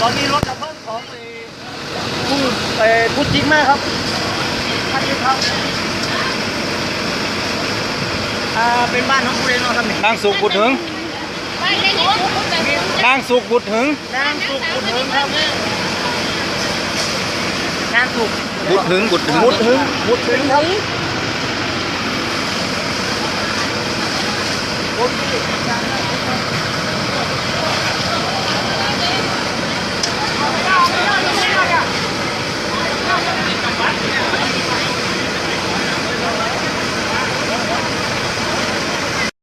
ตอนนี้รถดับเพลิงของไอ้ผู้เอ่อผู้จิกมากครับท่านนี้ครับอ่าเป็นบ้านของผู้เรียนเนาะครับนี่นางสุกบุตรหึงนางสุกบุตรหึงนางสุกบุตรหึงครับนางสุกบุตรหึงบุตรหึงบุตรหึงบุตรหึงครับคนที่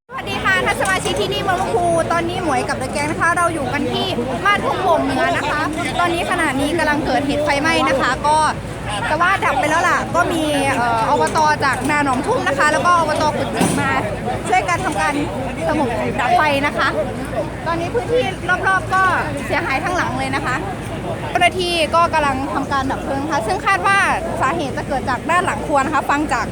สวัสดีค่ะท่านสมาชิกที่นี่เมืองลำพูตอนนี้หมวย กับเดอะแก๊งนะคะ เราอยู่กันที่บ้านทุ่งโป่งเหนือนะคะ ตอนนี้ขณะนี้กำลังเกิดเหตุไฟไหม้นะคะ ก็แต่ว่าดับไปแล้วล่ะ ก็มีเอ่ออบตจากนาหนองทุ่งนะคะ แล้วก็อบตกุดจิกมา ช่วยกันทำการสงบดับไฟนะคะ ตอนนี้พื้นที่รอบๆก็เสียหายทั้งหลังเลยนะคะเจ้าหน้าที่ก็กำลังทำการดับเพลิงค่ะซึ่งคาดว่าสาเหตุจะเกิดจากด้านหลังครัวนะคะ ฟังจาก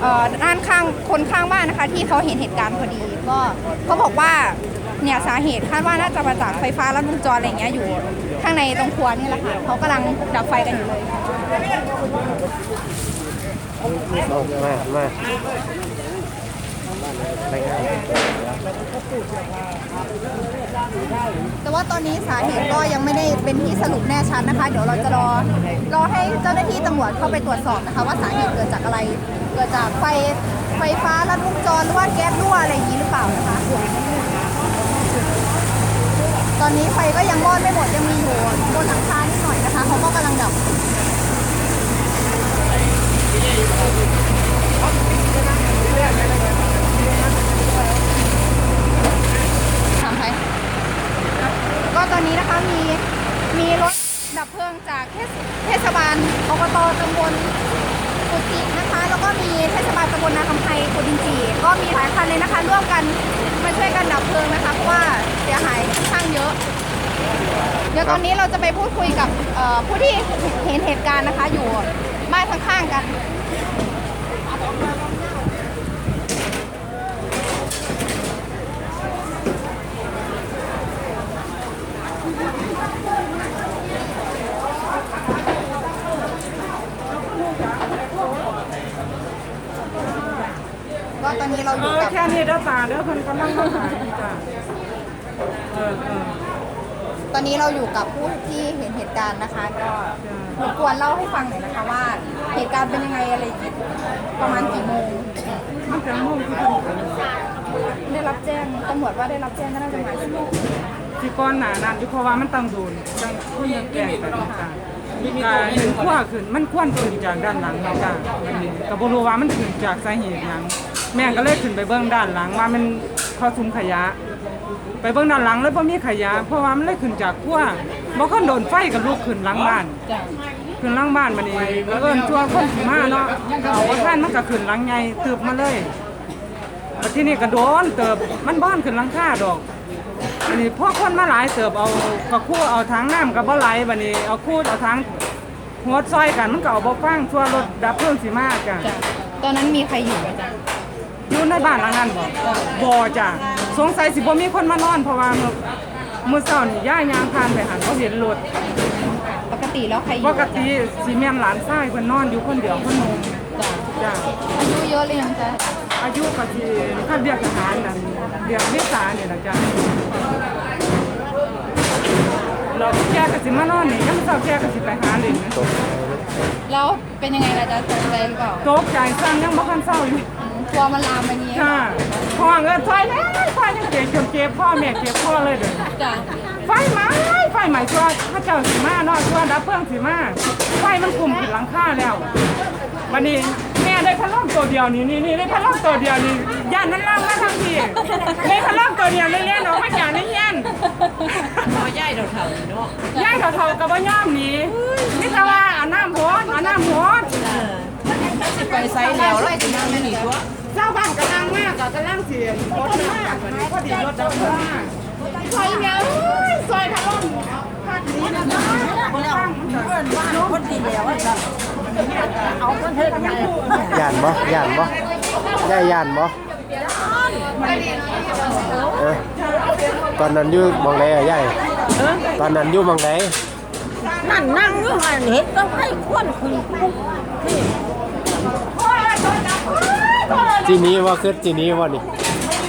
เอ่อด้านข้างคนข้างบ้านนะคะ ที่เขาเห็นเหตุการณ์พอดี ก็เขาบอกว่าเนี่ยสาเหตุคาดว่าน่าจะมาจากไฟฟ้าลัดวงจรอะไรอย่างเงี้ยอยู่ข้างในตรงครัวนี่แหละค่ะเขากำลังดับไฟกันอยู่เลยมามาแต่ว่าตอนนี้สาเหตุก็ยังไม่ได้เป็นที่สรุปแน่ชัดนะคะ เดี๋ยวเราจะรอรอให้เจ้าหน้าที่ตำรวจเข้าไปตรวจสอบนะคะ ว่าสาเหตุเกิดจากอะไร เกิดจากไฟไฟฟ้าลัดวงจรหรือว่าแก๊สรั่วอะไรอย่างนี้หรือเปล่านะคะ ตอนนี้ไฟก็ยังมอดไม่หมดยังมีอยู่บนหลังคานิดหน่อยนะคะเขาก็กำลังดับถามใครก็ตอนนี้นะคะมีมีรถดับเพลิงจากเทศเทศบาลอบตตำบล กุจินะคะ แล้วก็มีเทศบาลตำบลนาคำไพกุดินจีก็มีหลายคันเลยนะคะ ร่วมกันมาช่วยกันดับเพลิงนะคะเพราะว่าเสียหายค่อนข้างเยอะ เดี๋ยวตอนนี้เราจะไปพูดคุยกับผู้ที่เห็นเหตุการณ์นะคะ อยู่บ้านข้างๆกัน นนี้เราอเอยู่อกับแค่นี้เด้อตาเด้อเพิ่นกำลังมาหาอยู่จ้ะเออเออตอนนี้เราอยู่กับผู้ที่เห็นเหตุการณ์นะคะ ก็รบกวนเล่าให้ฟังหน่อยนะคะว่าเหตุการณ์เป็นยังไงอะไรอย่างเงี้ยประมาณกี่โมงมันจะมุ่งที่เพิ่นได้รับแจ้งตำรวจว่าได้รับแจ้งก็น่าจะประมาณสิบโมงที่ก้อนหนานั้นอยู่เพราะว่ามันต้องโดนจังคุณยังแก่กันจ้ะกาเห็นขั้วขึ้นมันควนขึ้นจากด้านหลังเนาะจ้ะก็บ่รู้ว่ามันขึ้นจากสาเหตุหยัง แม่ก็เลยขึ้นไปเบิ่งด้านหลังว่ามันเข้าซุ้มขยะ ไปเบิ่งด้านหลังแล้วบ่มีขยะ เพราะว่ามันเลยขึ้นจากขั้วบ่คันโดนไฟก็ลุกขึ้นหลังบ้าน ขึ้นหลังบ้านมานี่แล้วเอิ้นชัวคนสิมาเนาะเอาว่าท่านมันก็ขึ้นหลังใหญ่ตืบมาเลยแล้วที่นี่ก็โดนเติบมันบ้านขึ้นหลังคาดอกอันนี้พ่อคนมาหลายเติบเอากระคู่เอาถังน้ำกับบ่ไหลบัดนี้เอาคู่เอาถังหัวซอยกันมันก็เอาบ่ฟังชัวรถดับเพลิงสิมาจ้ะจ้ะตอนนั้นมีใครอยู่ไหมจ๊ะ อยู่ในบ้านหลังนั้นบ่บ่จ้ะสงสัยสิบ่มีคนมานอนเพราะว่ามื้อมื้อเช้านี่ย่ายางผ่านไปหันบ่เห็นรถปกติแล้วใครอยู่ปกติสิแม่นหลานชายเพิ่นนอนอยู่คนเดียวคนหนึงจ้ะจ้ะอายุเยอะเลยยังจ๊ะอายุก็สิคันเรียกทหารนั่นเรียกเมษาเนี่ยนะจ๊ะเราแกก็สิมานอนนี่ยังเช้าแกก็สิไปหาเล่นนะแล้วเป็นยังไงล่ะจ๊ะตกใจหรือเปล่าตกใจสั่งยังบ่คันเช้าอยู่อืม กลัวมันลามไปนี้ค่ะพ่อเงินซอยแล้วซอยยังเจ็บจนเจ็บพ่อแม่เจ็บพ่อเลยเด้อจ้ะไฟไหม้ไฟไหม้ตัวพระเจ้าสิมาเนาะตัวดับเพลิงสิมาไฟมันกลุ่มขึ้นหลังคาแล้ววันนี้แม่ได้พัดลมตัวเดียวนี่นี่นี่ได้พัดลมตัวเดียวนี่ย่านนั้นล่างมาทั้งทีได้พัดลมตัวเดียวเล่นๆออกมาจากในเฮียนย่ายเท่าๆเนาะย่ายเท่าๆกับว่าย่อมหนี้นี่แต่ว่าเอาน้ำโหดเอาน้ำโหด ไปไซส์แล้วแล้วจะยังไม่หนีตัว เจ้าบ้านกำลังมากก็กำลังเสียงรถมากวันนี้พอดีรถดับมากซอยเดียวซอยทะล่มภาคนี้นะคะเพื่อนบ้านคนดีแล้วจ๊ะย่านบ่ย่านบ่ย่าย่านบ่เออตอนนั้นอยู่มองไหนอะย่ายตอนนั้นอยู่มังไหนนั่นนั่งอยู่หันเห็นต้องให้ควนคุยนี่ จีนี้ว่าคือจีนี้ว่านี่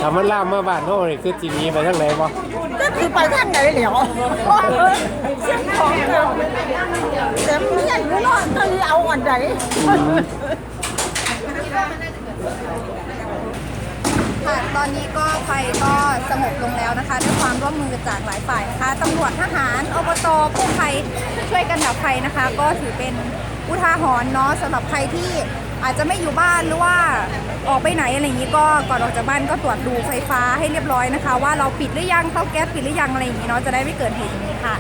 ถ้ามันล่ามมาบ้านโน่นี่คือจีนี้ไปทางไหนบ่ก็คือไปทางไหนเหลียวเสียงของเดิมแต่เมียอยู่เนาะก็เลยเอาอันไหนค่ะตอนนี้ก็ไฟก็สงบลงแล้วนะคะด้วยความร่วมมือจากหลายฝ่ายนะคะตำรวจทหารอบตกู้ภัยช่วยกันดับไฟนะคะ ก็ถือเป็นอุทาหรณ์เนาะสำหรับใครที่ อาจจะไม่อยู่บ้านหรือว่าออกไปไหนอะไรอย่างนี้ก็ก่อนออกจากบ้านก็ตรวจดูไฟฟ้าให้เรียบร้อยนะคะ ว่าเราปิดหรือยังเตาแก๊สปิดหรือยังอะไรอย่างนี้เนาะจะได้ไม่เกิดเหตุอย่างนี้ค่ะ